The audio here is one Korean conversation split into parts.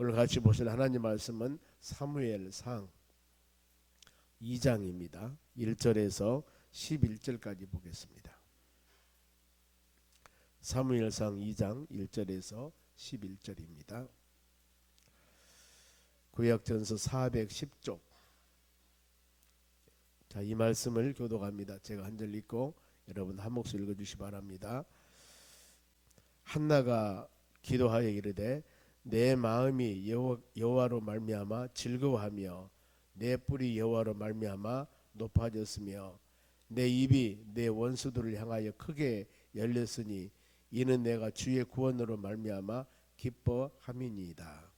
오늘 같이 보실 하나님 말씀은 사무엘상 2장입니다. 1절에서 11절까지 보겠습니다. 사무엘상 2장 1절에서 11절입니다. 구약전서 410쪽 자, 이 말씀을 교독합니다. 제가 한 절 읽고 여러분 한 목소리 읽어 주시 바랍니다. 한나가 기도하여 이르되 내 마음이 여호- 여호와로 말미암아 즐거워하며 내 뿔이 여호와로 말미암아 높아졌으며 내 입이 내 원수들을 향하여 크게 열렸으니 이는 내가 주의 구원으로 말미암아 기뻐함이니이다.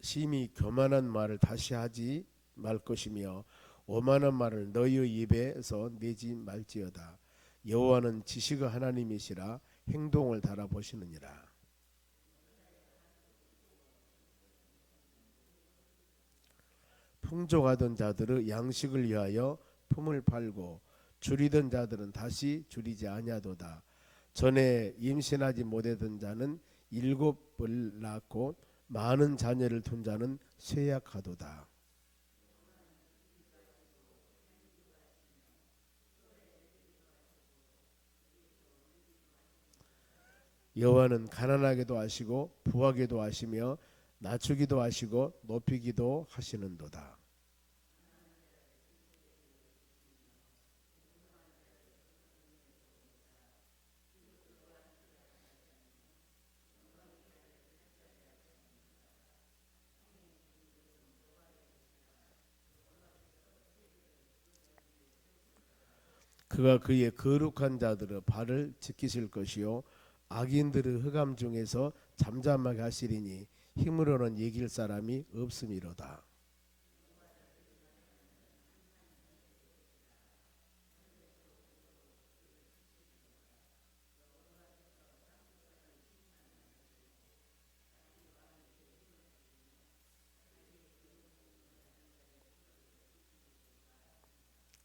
심히 교만한 말을 다시 하지 말 것이며 오만한 말을 너희의 입에서 내지 말지어다. 여호와는 지식의 하나님이시라 행동을 달아 보시느니라. 풍족하던 자들의 양식을 위하여 품을 팔고 줄이던 자들은 다시 줄이지 아니하도다. 전에 임신하지 못하던 자는 일곱을 낳고 많은 자녀를 둔 자는 쇠약하도다. 여호와는 가난하게도 하시고 부하게도 하시며 낮추기도 하시고 높이기도 하시는도다. 그가 그의 거룩한 자들의 발을 지키실 것이요 악인들의 흑암 중에서 잠잠하게 하시리니 힘으로는 이길 사람이 없음이로다.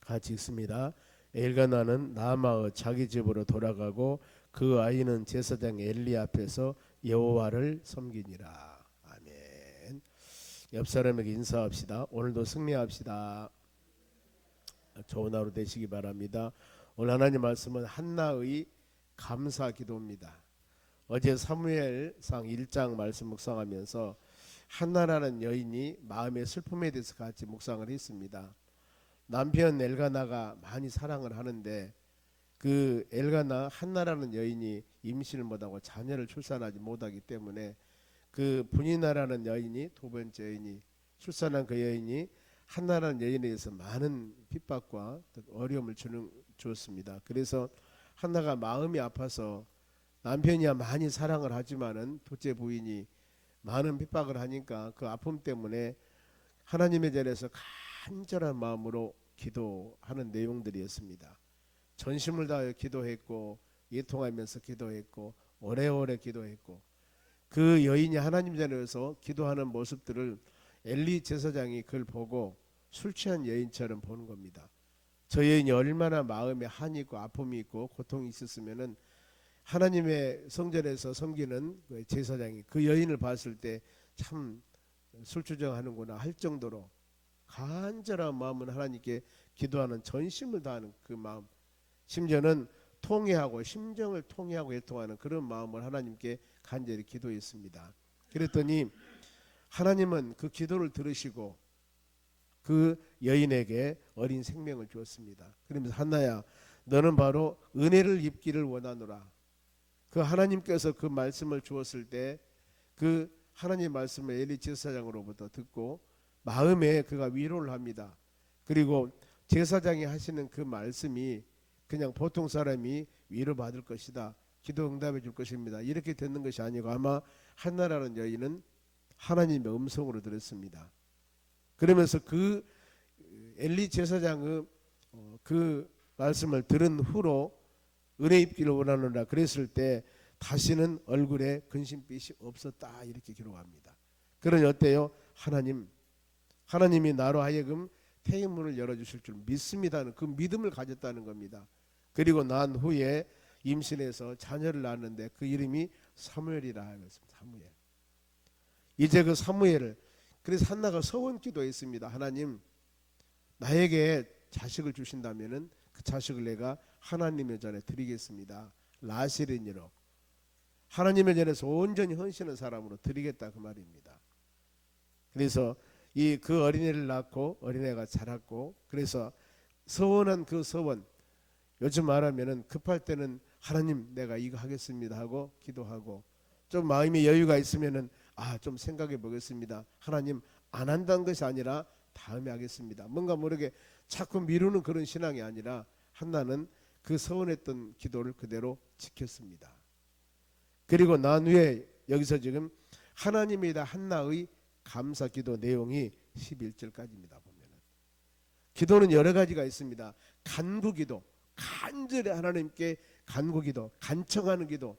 같이 읽습니다. 엘가나는 나마의 자기 집으로 돌아가고 그 아이는 제사장 엘리 앞에서 여호와를 섬기니라. 아멘. 옆 사람에게 인사합시다. 오늘도 승리합시다. 좋은 하루 되시기 바랍니다. 오늘 하나님 말씀은 한나의 감사 기도입니다. 어제 사무엘상 1장 말씀 묵상하면서 한나라는 여인이 마음의 슬픔에 대해서 같이 묵상을 했습니다. 남편 엘가나가 많이 사랑을 하는데 그 엘가나 한나라는 여인이 임신을 못하고 자녀를 출산하지 못하기 때문에 그 분이나라는 여인이 두 번째 여인이 출산한 그 여인이 한나라는 여인에 대해서 많은 핍박과 어려움을 주는 주었습니다. 그래서 한나가 마음이 아파서 남편이야 많이 사랑을 하지만은 둘째 부인이 많은 핍박을 하니까 그 아픔 때문에 하나님의 전에서 간절한 마음으로 기도하는 내용들이었습니다. 전심을 다하여 기도했고 예통하면서 기도했고 오래오래 기도했고 그 여인이 하나님 전에서 기도하는 모습들을 엘리 제사장이 그걸 보고 술 취한 여인처럼 보는 겁니다. 저 여인이 얼마나 마음에 한이 있고 아픔이 있고 고통이 있었으면은 하나님의 성전에서 섬기는 그 제사장이 그 여인을 봤을 때 참 술주정하는구나 할 정도로 간절한 마음은 하나님께 기도하는 전심을 다하는 그 마음 심지어는 통회하고 심정을 통회하고 애통하는 그런 마음을 하나님께 간절히 기도했습니다. 그랬더니 하나님은 그 기도를 들으시고 그 여인에게 어린 생명을 주었습니다. 그러면서 한나야 너는 바로 은혜를 입기를 원하노라. 그 하나님께서 그 말씀을 주었을 때 그 하나님 말씀을 엘리 제사장으로부터 듣고 마음에 그가 위로를 합니다. 그리고 제사장이 하시는 그 말씀이 그냥 보통 사람이 위로받을 것이다. 기도 응답해 줄 것입니다. 이렇게 듣는 것이 아니고 아마 한나라는 여인은 하나님의 음성으로 들었습니다. 그러면서 그 엘리 제사장의 어, 그 말씀을 들은 후로 은혜 입기를 원하노라 그랬을 때 다시는 얼굴에 근심빛이 없었다 이렇게 기록합니다. 그러니 어때요? 하나님 하나님이 나로 하여금 태의 문을 열어주실 줄 믿습니다는 그 믿음을 가졌다는 겁니다. 그리고 난 후에 임신해서 자녀를 낳았는데 그 이름이 사무엘이라 하였습니다. 사무엘. 이제 그 사무엘을 그래서 한나가 서원 기도했습니다. 하나님 나에게 자식을 주신다면은 그 자식을 내가 하나님의 전에 드리겠습니다. 라시린이로 하나님의 전에서 온전히 헌신한 사람으로 드리겠다 그 말입니다. 그래서 이 그 어린애를 낳고 어린애가 자랐고 그래서 서원한 그 서원 요즘 말하면은 급할 때는 하나님 내가 이거 하겠습니다 하고 기도하고 좀 마음의 여유가 있으면은 아 좀 생각해 보겠습니다. 하나님 안 한다는 것이 아니라 다음에 하겠습니다. 뭔가 모르게 자꾸 미루는 그런 신앙이 아니라 한나는 그 서원했던 기도를 그대로 지켰습니다. 그리고 난 후에 여기서 지금 하나님에 대한 한나의 감사 기도 내용이 11절까지입니다. 보면은 기도는 여러 가지가 있습니다. 간구 기도, 간절히 하나님께 간구 기도, 간청하는 기도,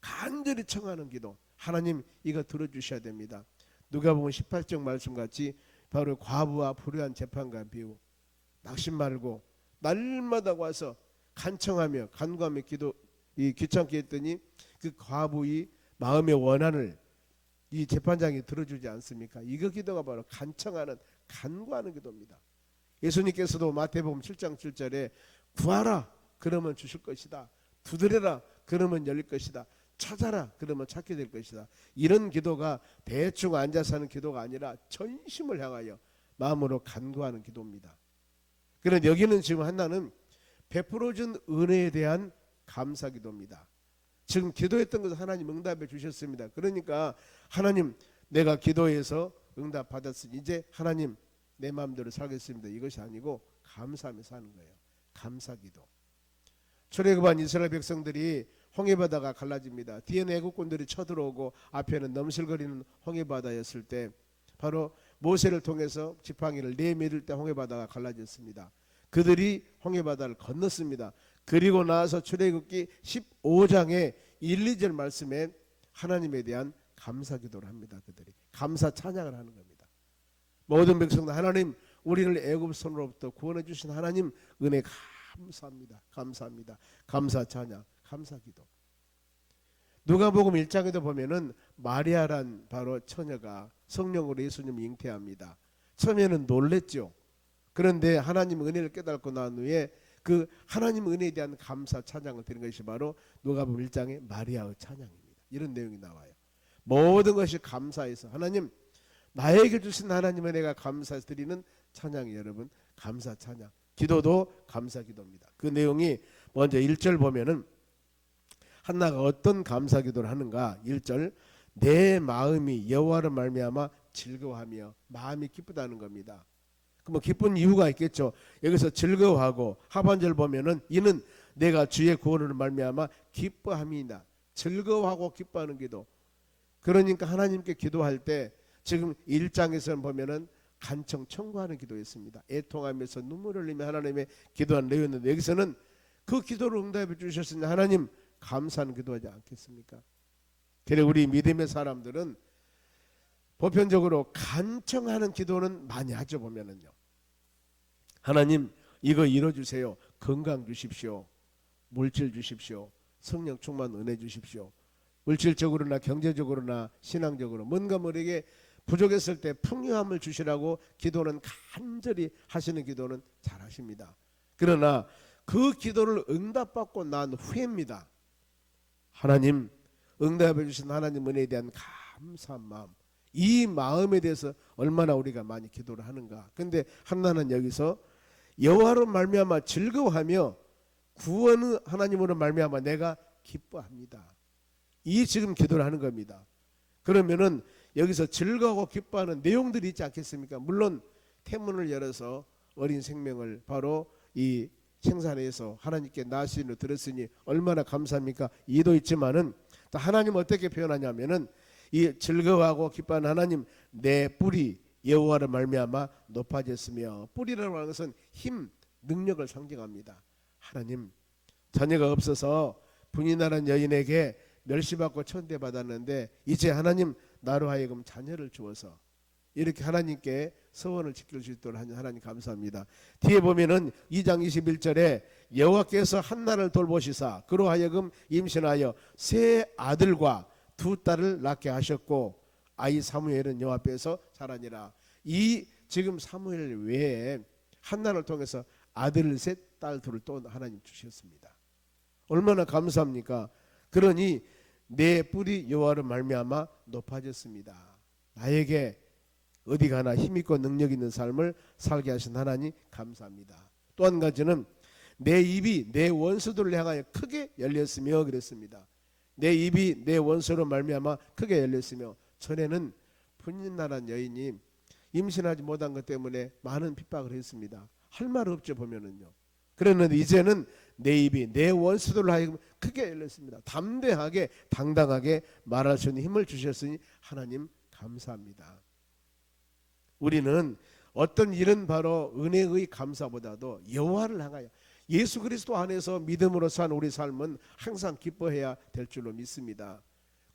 간절히 청하는 기도. 하나님 이거 들어 주셔야 됩니다. 누가 보면 18절 말씀 같이 바로 과부와 불의한 재판관 비유 낙심 말고 날마다 와서 간청하며 간구하며 기도 이 귀찮게 했더니 그 과부의 마음의 원한을 이 재판장이 들어주지 않습니까? 이거 기도가 바로 간청하는 간구하는 기도입니다. 예수님께서도 마태복음 7장 7절에 구하라 그러면 주실 것이다. 두드려라 그러면 열릴 것이다. 찾아라 그러면 찾게 될 것이다. 이런 기도가 대충 앉아서 하는 기도가 아니라 전심을 향하여 마음으로 간구하는 기도입니다. 그런데 여기는 지금 한나는 베풀어준 은혜에 대한 감사 기도입니다. 지금 기도했던 것을 하나님 응답해 주셨습니다. 그러니까 하나님 내가 기도해서 응답 받았으니 이제 하나님 내 마음대로 살겠습니다. 이것이 아니고 감사하며 사는 거예요. 감사 기도. 출애굽한 이스라엘 백성들이 홍해바다가 갈라집니다. 뒤에는 애국군들이 쳐들어오고 앞에는 넘실거리는 홍해바다였을 때 바로 모세를 통해서 지팡이를 내밀을 때 홍해바다가 갈라졌습니다. 그들이 홍해바다를 건넜습니다. 그리고 나서 출애굽기 15장의 1, 2절 말씀에 하나님에 대한 감사 기도를 합니다. 그들이 감사 찬양을 하는 겁니다. 모든 백성들 하나님 우리를 애굽 손으로부터 구원해 주신 하나님 은혜 감사합니다. 감사합니다. 감사 찬양, 감사 기도. 누가복음 1장에도 보면은 마리아란 바로 처녀가 성령으로 예수님 잉태합니다. 처음에는 놀랬죠. 그런데 하나님 은혜를 깨닫고 난 후에 그 하나님 은혜에 대한 감사 찬양을 드리는 것이 바로 누가복음 1장의 마리아의 찬양입니다. 이런 내용이 나와요. 모든 것이 감사해서 하나님 나에게 주신 하나님의 내가 감사해서 드리는 찬양이 여러분 감사 찬양. 기도도 감사 기도입니다. 그 내용이 먼저 1절 보면은 한나가 어떤 감사 기도를 하는가? 1절 내 마음이 여호와를 말미암아 즐거워하며 마음이 기쁘다는 겁니다. 그뭐 기쁜 이유가 있겠죠. 여기서 즐거워하고 하반절 보면은 이는 내가 주의 구원을 말미암아 기뻐함이다. 즐거워하고 기뻐하는 기도. 그러니까 하나님께 기도할 때 지금 1장에서는 보면은 간청 청구하는 기도였습니다. 애통하면서 눈물을 흘리며 하나님의 기도한 내용이었는데 여기서는 그 기도를 응답해 주셨으니 하나님 감사하는 기도하지 않겠습니까? 그래 우리 믿음의 사람들은 보편적으로 간청하는 기도는 많이 하죠 보면은요. 하나님 이거 이뤄 주세요. 건강 주십시오. 물질 주십시오. 성령 충만 은혜 주십시오. 물질적으로나 경제적으로나 신앙적으로 뭔가 모르게 부족했을 때 풍요함을 주시라고 기도는 간절히 하시는 기도는 잘 하십니다. 그러나 그 기도를 응답받고 난 후입니다. 하나님 응답해 주신 하나님 은혜에 대한 감사한 마음 이 마음에 대해서 얼마나 우리가 많이 기도를 하는가. 근데 한나는 여기서 여호와로 말미암아 즐거워하며 구원의 하나님으로 말미암아 내가 기뻐합니다. 이 지금 기도를 하는 겁니다. 그러면은 여기서 즐거워 기뻐하는 내용들이 있지 않겠습니까? 물론 태문을 열어서 어린 생명을 바로 이 생산해서 하나님께 나시는 들었으니 얼마나 감사합니까? 이도 있지만은 또 하나님 어떻게 표현하냐면은 이 즐거워하고 기뻐하는 하나님 내 뿌리 여호와를 말미암아 높아졌으며 뿌리라고 하는 것은 힘, 능력을 상징합니다. 하나님 자녀가 없어서 분이나는 여인에게 멸시받고 천대받았는데 이제 하나님 나로 하여금 자녀를 주어서 이렇게 하나님께 서원을 지킬 수 있도록 하나님 감사합니다. 뒤에 보면은 2장 21절에 여호와께서 한나를 돌보시사 그로 하여금 임신하여 세 아들과 두 딸을 낳게 하셨고 아이 사무엘은 여호와 앞에서 자라니라. 이 지금 사무엘 외에 한나를 통해서 아들 셋, 딸 둘을 또 하나님 주셨습니다. 얼마나 감사합니까? 그러니 내 뿌리 여호와를 말미암아 높아졌습니다. 나에게 어디 가나 힘 있고 능력 있는 삶을 살게 하신 하나님 감사합니다. 또 한 가지는 내 입이 내 원수들을 향하여 크게 열렸으며 그랬습니다. 내 입이 내 원수로 말미암아 크게 열렸으며 전에는 분인나란 여인이 임신하지 못한 것 때문에 많은 핍박을 했습니다. 할 말 없죠 보면은요. 그랬는데 이제는 내 입이 내 원수들을 하여금 크게 열렸습니다. 담대하게 당당하게 말할 수 있는 힘을 주셨으니 하나님 감사합니다. 우리는 어떤 일은 바로 은혜의 감사보다도 여호와를 향하여 예수 그리스도 안에서 믿음으로 산 우리 삶은 항상 기뻐해야 될 줄로 믿습니다.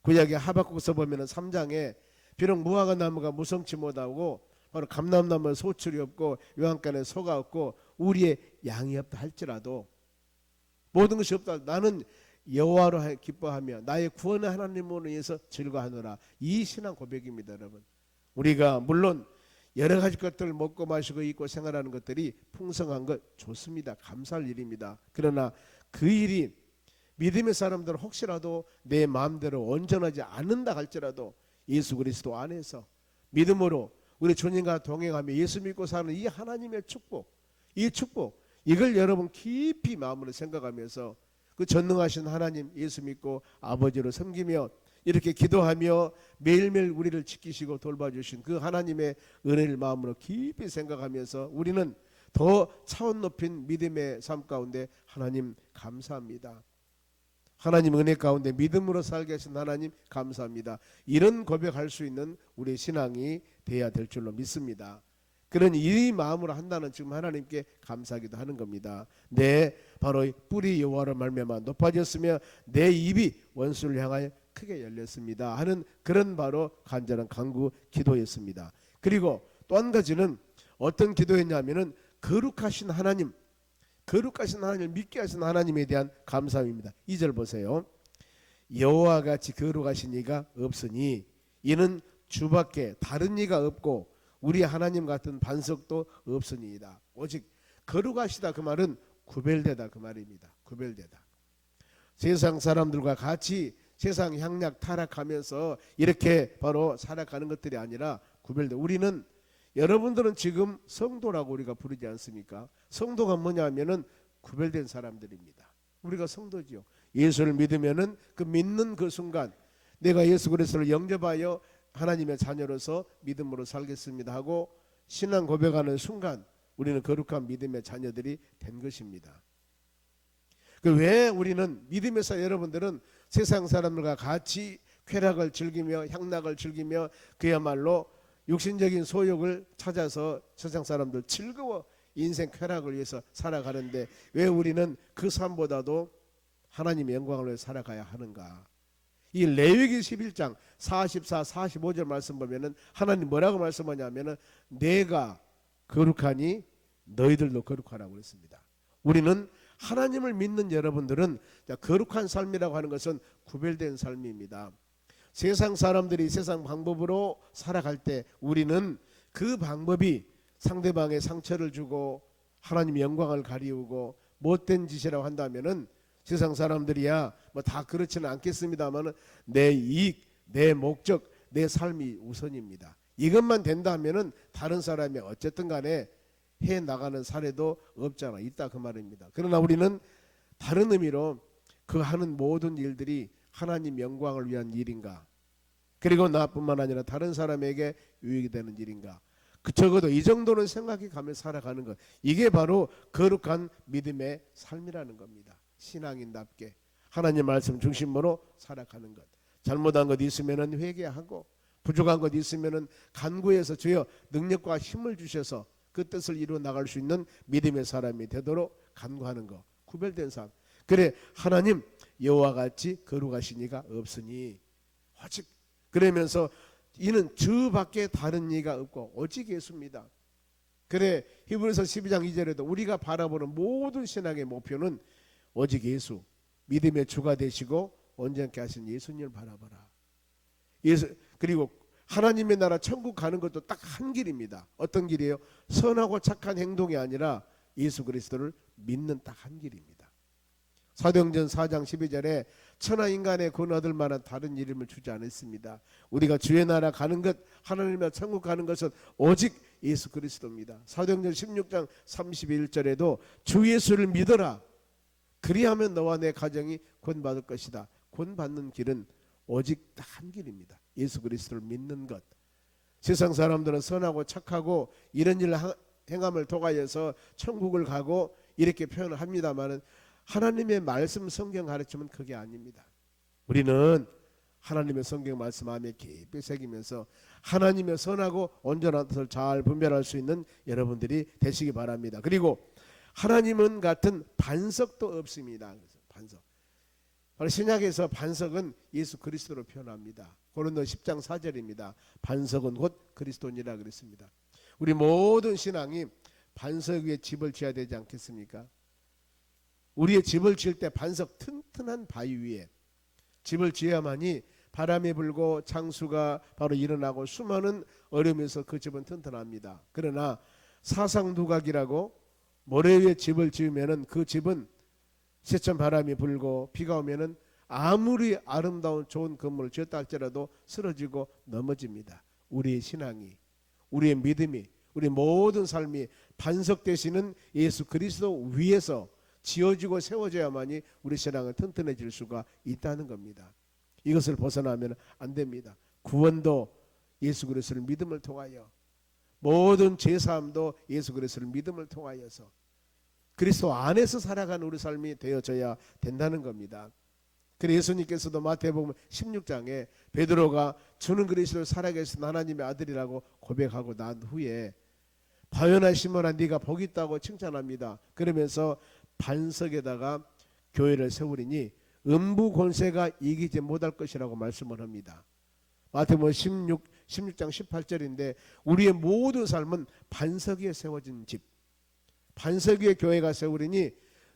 구약의 하박국서 보면은 3장에 비록 무화과 나무가 무성치 못하고 바로 감람나무에 소출이 없고 요한간에 소가 없고 우리의 양이 없다 할지라도 모든 것이 없다 나는 여호와로 하- 기뻐하며 나의 구원의 하나님으로 인해서 즐거워하노라. 이 신앙 고백입니다 여러분. 우리가 물론 여러 가지 것들을 먹고 마시고 입고 생활하는 것들이 풍성한 것 좋습니다. 감사할 일입니다. 그러나 그 일이 믿음의 사람들은 혹시라도 내 마음대로 온전하지 않는다 할지라도 예수 그리스도 안에서 믿음으로 우리 주님과 동행하며 예수 믿고 사는 이 하나님의 축복, 이 축복 이걸 여러분 깊이 마음으로 생각하면서 그 전능하신 하나님 예수 믿고 아버지로 섬기며 이렇게 기도하며 매일매일 우리를 지키시고 돌봐주신 그 하나님의 은혜를 마음으로 깊이 생각하면서 우리는 더 차원 높인 믿음의 삶 가운데 하나님 감사합니다. 하나님 은혜 가운데 믿음으로 살게 하신 하나님 감사합니다. 이런 고백할 수 있는 우리의 신앙이 돼야 될 줄로 믿습니다. 그러니 이 마음으로 한다는 지금 하나님께 감사하기도 하는 겁니다. 내 바로 이 뿌리 여호와를 말미암아 높아졌으며 내 입이 원수를 향하여 크게 열렸습니다. 하는 그런 바로 간절한 강구 기도였습니다. 그리고 또 한 가지는 어떤 기도였냐면은 거룩하신 하나님 거룩하신 하나님을 믿게 하신 하나님에 대한 감사입니다. 2절 보세요. 여호와 같이 거룩하신 이가 없으니 이는 주밖에 다른 이가 없고 우리 하나님 같은 반석도 없으니이다. 오직 거룩하시다 그 말은 구별되다 그 말입니다. 구별되다. 세상 사람들과 같이 세상 향락 타락하면서 이렇게 바로 살아가는 것들이 아니라 구별돼. 우리는 여러분들은 지금 성도라고 우리가 부르지 않습니까? 성도가 뭐냐면은 구별된 사람들입니다. 우리가 성도지요. 예수를 믿으면은 그 믿는 그 순간 내가 예수 그리스도를 영접하여 하나님의 자녀로서 믿음으로 살겠습니다 하고 신앙 고백하는 순간 우리는 거룩한 믿음의 자녀들이 된 것입니다. 그 왜 우리는 믿음에서 여러분들은 세상 사람들과 같이 쾌락을 즐기며 향락을 즐기며 그야말로 육신적인 소욕을 찾아서 세상 사람들 즐거워 인생 쾌락을 위해서 살아가는데 왜 우리는 그 삶보다도 하나님의 영광을 위해 살아가야 하는가? 이 레위기 11장 44, 45절 말씀 보면은 하나님 뭐라고 말씀하냐면은 내가 거룩하니 너희들도 거룩하라고 그랬습니다. 우리는 하나님을 믿는 여러분들은 자, 거룩한 삶이라고 하는 것은 구별된 삶입니다. 세상 사람들이 세상 방법으로 살아갈 때 우리는 그 방법이 상대방의 상처를 주고 하나님의 영광을 가리우고 못된 짓이라고 한다면은 세상 사람들이야 뭐 다 그렇지는 않겠습니다만은 내 이익, 내 목적, 내 삶이 우선입니다. 이것만 된다면은 다른 사람이 어쨌든 간에 해 나가는 사례도 없잖아. 있다 그 말입니다. 그러나 우리는 다른 의미로 그 하는 모든 일들이 하나님 영광을 위한 일인가? 그리고 나뿐만 아니라 다른 사람에게 유익이 되는 일인가? 그 적어도 이 정도는 생각해 가며 살아가는 것. 이게 바로 거룩한 믿음의 삶이라는 겁니다. 신앙인답게 하나님 말씀 중심으로 살아가는 것. 잘못한 것 있으면은 회개하고 부족한 것 있으면은 간구해서 주여 능력과 힘을 주셔서 그 뜻을 이루어 나갈 수 있는 믿음의 사람이 되도록 간구하는 것. 구별된 삶. 그래 하나님 여호와 같이 거룩하신 이가 없으니 오직 그러면서 이는 주밖에 다른 이가 없고 오직 예수입니다. 그래 히브리서 12장 2절에도 우리가 바라보는 모든 신앙의 목표는 오직 예수 믿음의 주가 되시고 온전케 하신 예수님을 바라보라. 예수 그리고 하나님의 나라 천국 가는 것도 딱 한 길입니다. 어떤 길이에요? 선하고 착한 행동이 아니라 예수 그리스도를 믿는 딱 한 길입니다. 사도행전 4장 12절에 천하 인간의 군 얻을 만한 다른 이름을 주지 않았습니다. 우리가 주의 나라 가는 것 하나님의 천국 가는 것은 오직 예수 그리스도입니다. 사도행전 16장 31절에도 주 예수를 믿어라. 그리하면 너와 내 가정이 구원받을 것이다. 구원받는 길은 오직 딱한 길입니다. 예수 그리스도를 믿는 것. 세상 사람들은 선하고 착하고 이런 하- 행함을 통하여서 천국을 가고 이렇게 표현을 합니다만은 하나님의 말씀 성경 가르침은 그게 아닙니다. 우리는 하나님의 성경 말씀 마음에 깊이 새기면서 하나님의 선하고 온전한 것을 잘 분별할 수 있는 여러분들이 되시기 바랍니다. 그리고 하나님은 같은 반석도 없습니다. 그래서 반석. 신약에서 반석은 예수 그리스도로 표현합니다. 고린도 10장 4절입니다. 반석은 곧 그리스도니라 그랬습니다. 우리 모든 신앙이 반석 위에 집을 지어야 되지 않겠습니까? 우리의 집을 지을 때 반석 튼튼한 바위 위에 집을 지어야만이 바람이 불고 장수가 바로 일어나고 수많은 어려움에서 그 집은 튼튼합니다. 그러나 사상 두각이라고 모래 위에 집을 지으면은 그 집은 세천 바람이 불고 비가 오면은 아무리 아름다운 좋은 건물을 지었다 할지라도 쓰러지고 넘어집니다. 우리의 신앙이 우리의 믿음이 우리 모든 삶이 반석 되시는 예수 그리스도 위에서 지어지고 세워져야만이 우리 신앙은 튼튼해질 수가 있다는 겁니다. 이것을 벗어나면 안 됩니다. 구원도 예수 그리스도를 믿음을 통하여 모든 제사함도 예수 그리스도를 믿음을 통하여서 그리스도 안에서 살아가는 우리 삶이 되어져야 된다는 겁니다. 그래 예수님께서도 마태복음 16장에 베드로가 주는 그리스도 살아계신 하나님의 아들이라고 고백하고 난 후에 바요나 시몬아 네가 복 있다고 칭찬합니다. 그러면서 반석에다가 교회를 세우리니 음부 권세가 이기지 못할 것이라고 말씀을 합니다. 마태복음 16 16장 18절인데 우리의 모든 삶은 반석 위에 세워진 집 반석 위에 교회가 세우리니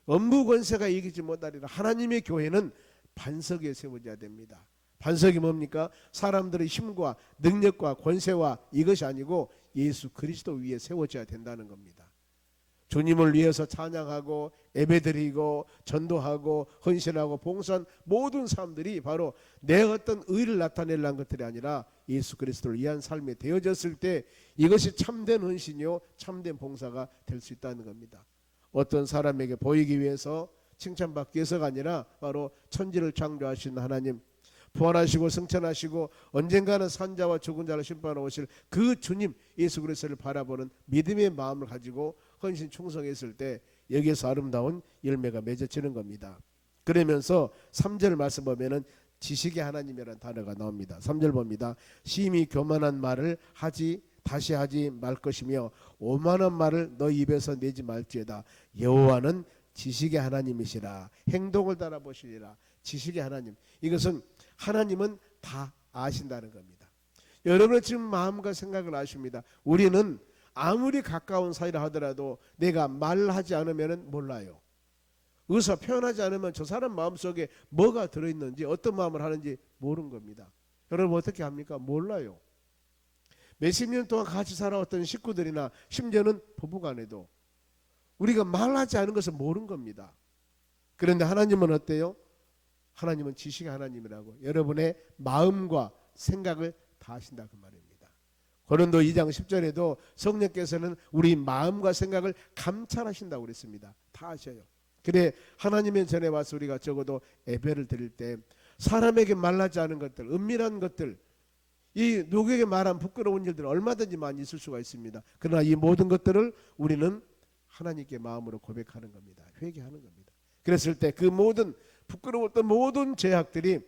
음부 권세가 이기지 못하리라. 하나님의 교회는 반석 위에 세워져야 됩니다. 반석이 뭡니까? 사람들의 힘과 능력과 권세와 이것이 아니고 예수 그리스도 위에 세워져야 된다는 겁니다. 주님을 위해서 찬양하고 예배드리고 전도하고 헌신하고 봉사한 모든 사람들이 바로 내 어떤 의를 나타내려는 것들이 아니라 예수 그리스도를 위한 삶이 되어졌을 때 이것이 참된 헌신이요 참된 봉사가 될 수 있다는 겁니다. 어떤 사람에게 보이기 위해서 칭찬받기 위해서가 아니라 바로 천지를 창조하신 하나님 부활하시고 승천하시고 언젠가는 산자와 죽은 자를 심판하러 오실 그 주님 예수 그리스도를 바라보는 믿음의 마음을 가지고 헌신 충성했을 때 여기에서 아름다운 열매가 맺어지는 겁니다. 그러면서 3절 말씀 보면은 지식의 하나님이라는 단어가 나옵니다. 3절 봅니다. 심히 교만한 말을 하지 다시 하지 말 것이며 오만한 말을 너 입에서 내지 말지어다. 여호와는 지식의 하나님이시라. 행동을 따라 보시리라. 지식의 하나님. 이것은 하나님은 다 아신다는 겁니다. 여러분은 지금 마음과 생각을 아십니다. 우리는 아무리 가까운 사이라 하더라도 내가 말하지 않으면 몰라요. 의사 표현하지 않으면 저 사람 마음속에 뭐가 들어있는지 어떤 마음을 하는지 모르는 겁니다. 여러분 어떻게 합니까? 몰라요. 몇십 년 동안 같이 살아왔던 식구들이나 심지어는 부부간에도 우리가 말하지 않은 것을 모르는 겁니다. 그런데 하나님은 어때요? 하나님은 지식의 하나님이라고 여러분의 마음과 생각을 다 아신다 그 말입니다. 고린도 2장 10절에도 성령께서는 우리 마음과 생각을 감찰하신다고 그랬습니다. 다 아셔요. 그래 하나님의 전에 와서 우리가 적어도 예배를 드릴 때 사람에게 말하지 않은 것들, 은밀한 것들, 이 누구에게 말한 부끄러운 일들 얼마든지 많이 있을 수가 있습니다. 그러나 이 모든 것들을 우리는 하나님께 마음으로 고백하는 겁니다. 회개하는 겁니다. 그랬을 때 그 모든 부끄러웠던 모든 죄악들이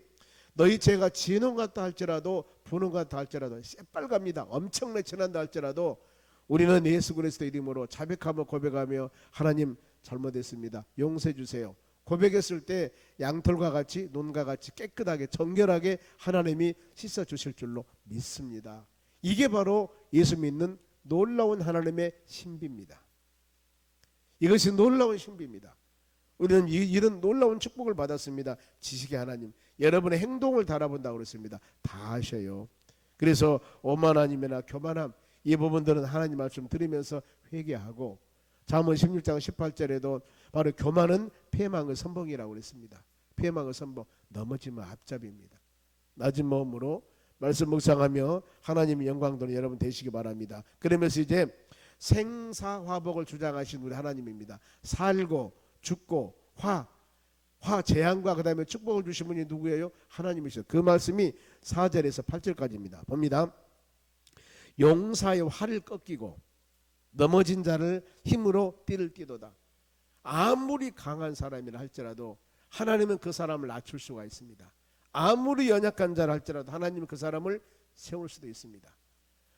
너희 죄가 진홍 같다 할지라도 분홍 같다 할지라도 새빨갑니다. 엄청나게 진한다 할지라도 우리는 예수 그리스도 이름으로 자백하며 고백하며 하나님 잘못했습니다. 용서해 주세요. 고백했을 때 양털과 같이 논과 같이 깨끗하게 정결하게 하나님이 씻어 주실 줄로 믿습니다. 이게 바로 예수 믿는 놀라운 하나님의 신비입니다. 이것이 놀라운 신비입니다. 우리는 이, 이런 놀라운 축복을 받았습니다. 지식의 하나님. 여러분의 행동을 달아본다고 그랬습니다. 다 하셔요. 그래서 오만함이나 교만함 이 부분들은 하나님 말씀 들으면서 회개하고 잠언 16장 18절에도 바로 교만은 패망의 선봉이라고 그랬습니다. 패망의 선봉 넘어지면 앞잡이입니다. 낮은 마음으로 말씀 묵상하며 하나님의 영광 도는 여러분 되시기 바랍니다. 그러면서 이제 생사화복을 주장하신 우리 하나님입니다. 살고 죽고 화, 화 재앙과 그다음에 축복을 주신 분이 누구예요? 하나님이셔. 그 말씀이 4절에서 8절까지입니다. 봅니다. 용사의 활을 꺾이고 넘어진 자를 힘으로 띠를 띠도다. 아무리 강한 사람이라 할지라도 하나님은 그 사람을 낮출 수가 있습니다. 아무리 연약한 자라 할지라도 하나님은 그 사람을 세울 수도 있습니다.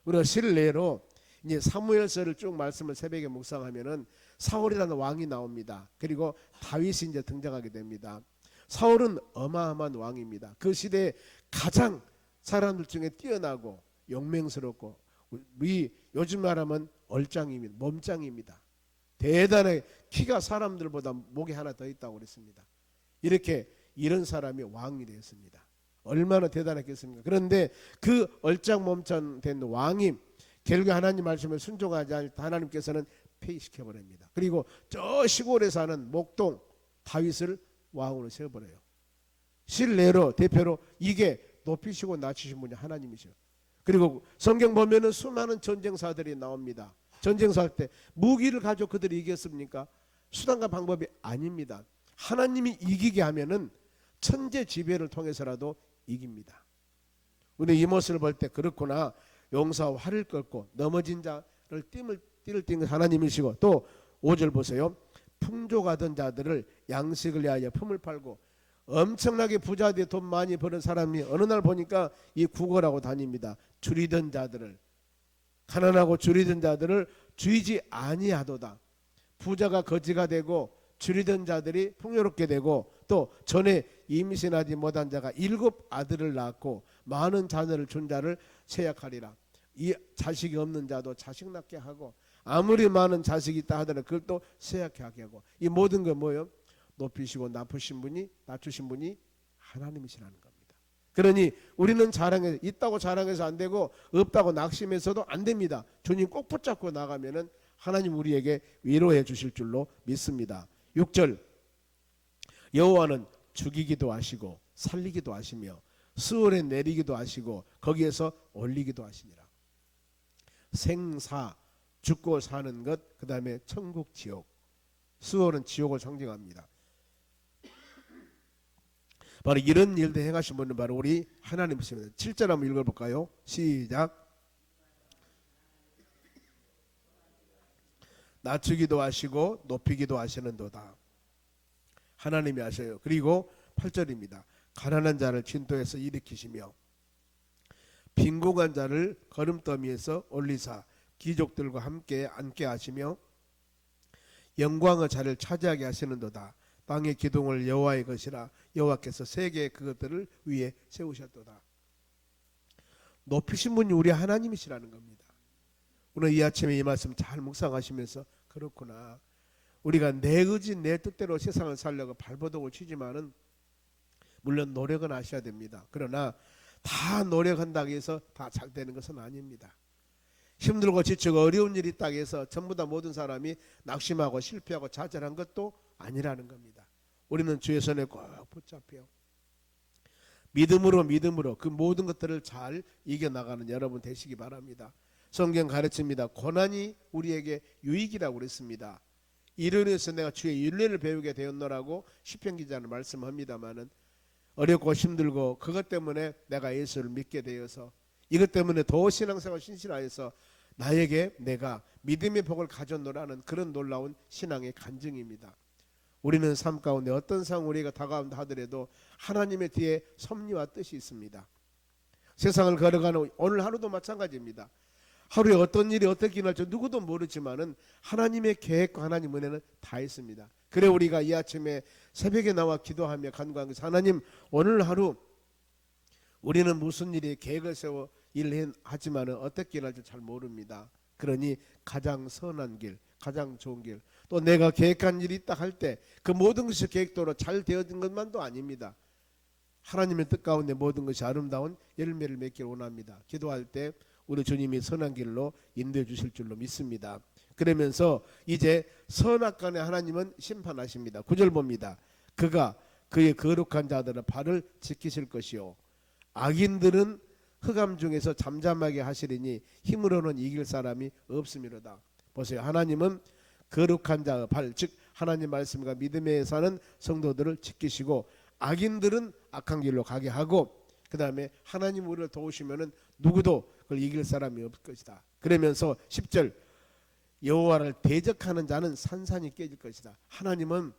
우리가 실례로 이제 사무엘서를 쭉 말씀을 새벽에 묵상하면은 사울이라는 왕이 나옵니다. 그리고 다윗이 이제 등장하게 됩니다. 사울은 어마어마한 왕입니다. 그 시대에 가장 사람들 중에 뛰어나고 용맹스럽고 우리 요즘 말하면 얼짱입니다. 몸짱입니다. 대단하게 키가 사람들보다 목이 하나 더 있다고 그랬습니다. 이렇게 이런 사람이 왕이 되었습니다. 얼마나 대단했겠습니까? 그런데 그 얼짱 몸짱 된 왕이 결국 하나님 말씀을 순종하지 않을 때 하나님께서는 폐위시켜 버립니다. 그리고 저 시골에 사는 목동 다윗을 왕으로 세워 버려요. 실례로 대표로 이게 높이시고 낮추신 분이 하나님이죠. 그리고 성경 보면은 수많은 전쟁사들이 나옵니다. 전쟁사 할때 무기를 가지고 그들이 이겼습니까? 수단과 방법이 아닙니다. 하나님이 이기게 하면은 천재 지배를 통해서라도 이깁니다. 우리 이 모습을 볼때 그렇구나. 용사와 활을 꺾고 넘어진 자를 띠을 띠를 띠는 하나님이시고 또 5절 보세요. 풍족하던 자들을 양식을 위하여 품을 팔고 엄청나게 부자 돼돈 많이 버는 사람이 어느 날 보니까 이 구걸하고 다닙니다. 줄이던 자들을 가난하고 줄이던 자들을 주이지 아니하도다. 부자가 거지가 되고 줄이던 자들이 풍요롭게 되고 또 전에 임신하지 못한 자가 일곱 아들을 낳고 많은 자녀를 준 자를 세약하리라. 이 자식이 없는 자도 자식 낳게 하고 아무리 많은 자식이 있다 하더라도 그걸 또 세약하게 하고 이 모든 건 뭐예요? 높이시고 낮추신 분이 낮추신 분이 하나님이시라는 겁니다. 그러니 우리는 자랑해 있다고 자랑해서 안 되고 없다고 낙심해서도 안 됩니다. 주님 꼭 붙잡고 나가면은 하나님 우리에게 위로해 주실 줄로 믿습니다. 6절 여호와는 죽이기도 하시고 살리기도 하시며 수월에 내리기도 하시고 거기에서 올리기도 하시니라. 생사 죽고 사는 것 그다음에 천국 지옥 수월은 지옥을 상징합니다. 바로 이런 일들 행하신 분은 바로 우리 하나님이십니다. 7절 한번 읽어볼까요? 시작. 낮추기도 하시고 높이기도 하시는도다. 하나님이 하셔요. 그리고 8절입니다. 가난한 자를 진토에서 일으키시며 빈곤한 자를 걸음더미에서 올리사 귀족들과 함께 앉게 하시며 영광의 자를 차지하게 하시는도다. 땅의 기둥을 여호와의 것이라 여호와께서 세계 그것들을 위에 세우셨도다. 높이신 분이 우리 하나님이시라는 겁니다. 오늘 이 아침에 이 말씀 잘 묵상하시면서 그렇구나. 우리가 내 의지 내 뜻대로 세상을 살려고 발버둥을 치지만은 물론 노력은 하셔야 됩니다. 그러나 다 노력한다고 해서 다 잘 되는 것은 아닙니다. 힘들고 지치고 어려운 일이 있다고 해서 전부 다 모든 사람이 낙심하고 실패하고 좌절한 것도 아니라는 겁니다. 우리는 주의 손에 꼭 붙잡혀 믿음으로 믿음으로 그 모든 것들을 잘 이겨나가는 여러분 되시기 바랍니다. 성경 가르칩니다. 고난이 우리에게 유익이라고 그랬습니다. 이를 위해서 내가 주의 윤례를 배우게 되었노라고 시편 기자는 말씀합니다마는 어렵고 힘들고 그것 때문에 내가 예수를 믿게 되어서 이것 때문에 더 신앙생활 신실하여서 나에게 내가 믿음의 복을 가졌노라는 그런 놀라운 신앙의 간증입니다. 우리는 삶 가운데 어떤 상황 우리가 다가온다 하더라도 하나님의 뒤에 섭리와 뜻이 있습니다. 세상을 걸어가는 오늘 하루도 마찬가지입니다. 하루에 어떤 일이 어떻게 일어날지 누구도 모르지만은 하나님의 계획과 하나님 은혜는 다 있습니다. 그래 우리가 이 아침에 새벽에 나와 기도하며 간구한 것은 하나님 오늘 하루 우리는 무슨 일에 계획을 세워 일을 하지만은 어떻게 일할지 잘 모릅니다. 그러니 가장 선한 길, 가장 좋은 길, 또 내가 계획한 일이 있다 할 때 그 모든 것이 계획대로 잘 되어진 것만도 아닙니다. 하나님의 뜻 가운데 모든 것이 아름다운 열매를 맺길 원합니다. 기도할 때 우리 주님이 선한 길로 인도해 주실 줄로 믿습니다. 그러면서 이제 선악간에 하나님은 심판하십니다. 구절 봅니다. 그가 그의 거룩한 자들의 발을 지키실 것이요 악인들은 흑암 중에서 잠잠하게 하시리니 힘으로는 이길 사람이 없음이로다. 보세요. 하나님은 거룩한 자의 발, 즉 하나님 말씀과 믿음에 사는 성도들을 지키시고 악인들은 악한 길로 가게 하고 그 다음에 하나님 우리를 도우시면은 누구도 그걸 이길 사람이 없을 것이다. 그러면서 10절 여호와를 대적하는 자는 산산이 깨질 것이다. 하나님은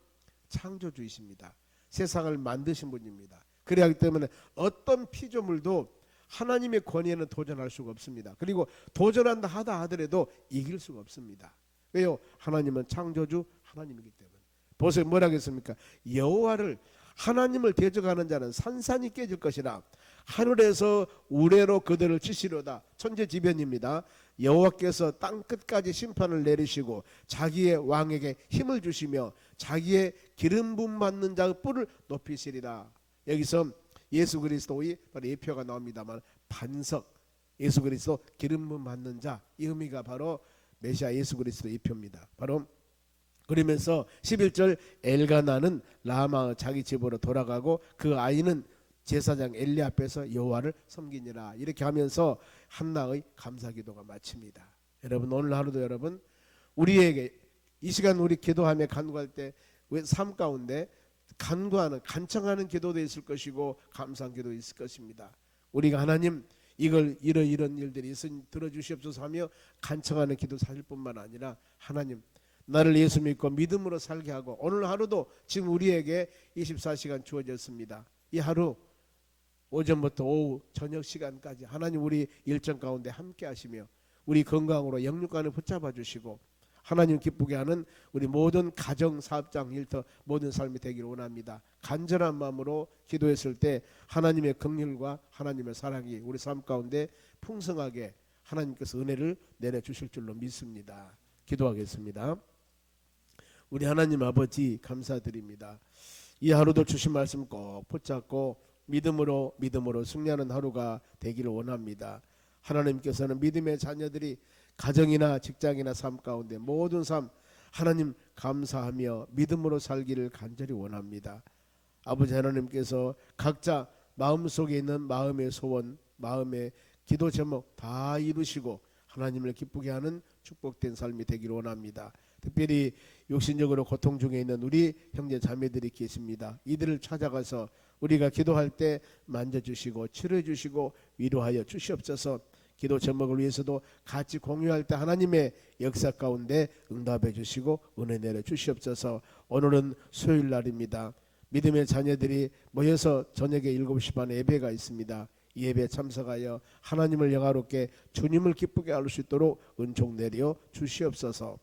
창조주이십니다. 세상을 만드신 분입니다. 그래야기 때문에 어떤 피조물도 하나님의 권위에는 도전할 수가 없습니다. 그리고 도전한다 하다 하더라도 이길 수가 없습니다. 왜요? 하나님은 창조주 하나님이기 때문에. 보세요. 뭐라 했습니까? 여호와를 하나님을 대적하는 자는 산산이 깨질 것이라 하늘에서 우레로 그들을 치시려다 천재지변입니다. 여호와께서 땅 끝까지 심판을 내리시고 자기의 왕에게 힘을 주시며 자기의 기름 부음 받는 자의 뿔을 높이시리라. 여기서 예수 그리스도의 바로 예표가 나옵니다만 반석 예수 그리스도 기름 부음 받는 자 이 의미가 바로 메시아 예수 그리스도 예표입니다. 바로 그러면서 11절 엘가나는 라마의 자기 집으로 돌아가고 그 아이는 제사장 엘리 앞에서 여호와를 섬기니라 이렇게 하면서 한나의 감사 기도가 마칩니다. 여러분 오늘 하루도 여러분 우리에게 이 시간 우리 기도하며 간구할 때 삶 가운데 간구하는 간청하는 기도도 있을 것이고 감사한 기도 있을 것입니다. 우리가 하나님 이걸 이런 이런 일들이 있으니 들어주시옵소서 하며 간청하는 기도 사실 뿐만 아니라 하나님 나를 예수 믿고 믿음으로 살게 하고 오늘 하루도 지금 우리에게 24시간 주어졌습니다. 이 하루 오전부터 오후 저녁 시간까지 하나님 우리 일정 가운데 함께 하시며 우리 건강으로 영육간을 붙잡아 주시고 하나님 기쁘게 하는 우리 모든 가정 사업장 일터 모든 삶이 되기를 원합니다. 간절한 마음으로 기도했을 때 하나님의 긍휼과 하나님의 사랑이 우리 삶 가운데 풍성하게 하나님께서 은혜를 내려 주실 줄로 믿습니다. 기도하겠습니다. 우리 하나님 아버지 감사드립니다. 이 하루도 주신 말씀 꼭 붙잡고 믿음으로 믿음으로 승리하는 하루가 되기를 원합니다. 하나님께서는 믿음의 자녀들이 가정이나 직장이나 삶 가운데 모든 삶 하나님 감사하며 믿음으로 살기를 간절히 원합니다. 아버지 하나님께서 각자 마음속에 있는 마음의 소원, 마음의 기도 제목 다 이루시고 하나님을 기쁘게 하는 축복된 삶이 되기를 원합니다. 특별히 육신적으로 고통 중에 있는 우리 형제 자매들이 계십니다. 이들을 찾아가서 우리가 기도할 때 만져주시고 치료해주시고 위로하여 주시옵소서. 기도 제목을 위해서도 같이 공유할 때 하나님의 역사 가운데 응답해 주시고 은혜 내려 주시옵소서. 오늘은 수요일 날입니다. 믿음의 자녀들이 모여서 저녁에 7시 반에 예배가 있습니다. 이 예배에 참석하여 하나님을 영화롭게 주님을 기쁘게 할수 있도록 은총 내려 주시옵소서.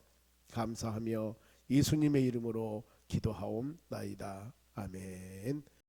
감사하며 예수님의 이름으로 기도하옵나이다. 아멘.